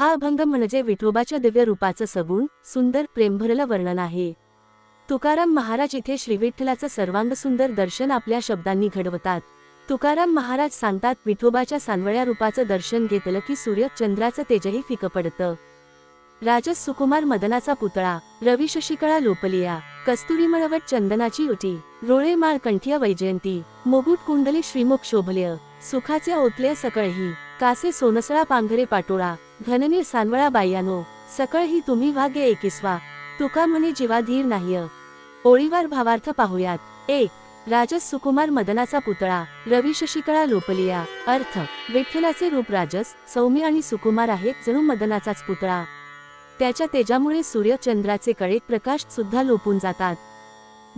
हा अभंग म्हणजे विठोबाच्या दिव्य रूपाचं सगुण सुंदर प्रेमभरलं वर्णन आहे. तुकाराम महाराज इथे श्रीविठ्ठलाचं सर्वांग सुंदर दर्शन आपल्या शब्दांनी घडवतात. तुकाराम महाराज सांगतात विठोबाच्या सानवळ्या रूपाचं दर्शन घेतलं की सूर्य चंद्राचं तेजही फिकं पडतं राजस सुकुमार मदनाचा पुतळा रवी शशिकळा लोपलिया कस्तुरी मळवट चंदनाची उटी रोळे माळ कंठिया वैजयंती मुगुट कुंडली श्रीमुख शोभल्य सुखाचे ओतले सकळही. कासे सोनसळा पांघरे पाटोळा घननीर सानवळा बाइयांनो सकळ ही तुम्ही भाग्य एकिसवा. तुका म्हणे जीवाधीर नाहीय. ओळीवार भावार्थ पाहुयात. एक राजस सुकुमार मदनाचा पुतळा रवी शशिकळा लोपलिया. अर्थ विठ्ठलाचे रूप राजस सौम्य आणि सुकुमार आहेत जणू मदनाचाच पुतळा. त्याच्या तेजामुळे सूर्य चंद्राचे कळे प्रकाश सुद्धा लोपून जातात.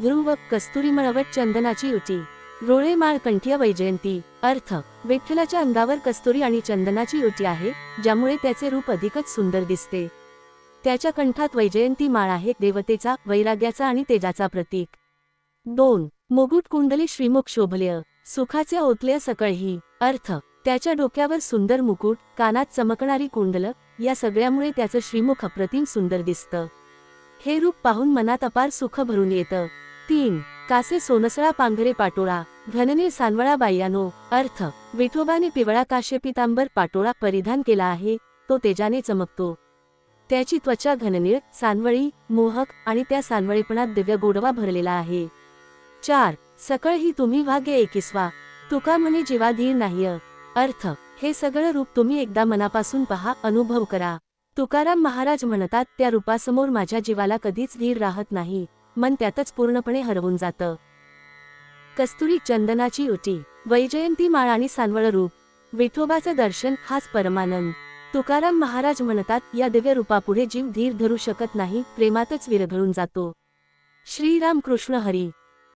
ध्रुव कस्तुरी मळवट चंदनाची युती रोळे माळ कंठीय वैजयंती. अर्थ विठ्ठलाच्या अंगावर कस्तुरी आणि चंदनाची युती आहे ज्यामुळे त्याचे रूप अधिकच सुंदर दिसते. त्याच्या कंठात वैजयंती माळ आहे देवतेचा वैराग्याचा आणि तेजाचा प्रतीक. दोन मुगुट कुंडली श्रीमुख शोभलय. सुखाचे ओतले सकळही अर्थ त्याच्या डोक्यावर सुंदर मुकुट कानात चमकणारी कुंडल या सगळ्यामुळे त्याचं श्रीमुख अप्रतिम सुंदर दिसतं. हे रूप पाहून मनात अपार सुख भरून येतं. तीन कासे सोनसळा पांघरे पाटोळा घननीर सानवळा बाह्यानो अर्थ विठोबाने पिवळा काशे पितांबर पाटोळा परिधान केला आहे तो तेजाने चमकतो. त्याची त्वचा घननीळ सानवळी मोहक आणि त्या सानवळीपणात दिव्य गोडवा भरलेला आहे. चार सकळ ही तुम्ही भाग्य एकिसवा तुका म्हणे जीवाधीर नाही अर्थ हे सगळं रूप तुम्ही एकदा मनापासून पहा अनुभव करा. तुकाराम महाराज म्हणतात त्या रूपासमोर माझ्या जीवाला कधीच धीर राहत नाही. मन त्यातच पूर्णपणे हरवून जातं. कस्तुरी चंदनाची उटी वैजयंती माळ आणि सानवळ रूप विठोबाचं दर्शन हाच परमानंद. तुकाराम महाराज म्हणतात या दिव्य रूपापुढे जीव धीर धरू शकत नाही प्रेमातच विरघळून जातो. श्रीराम कृष्ण हरी.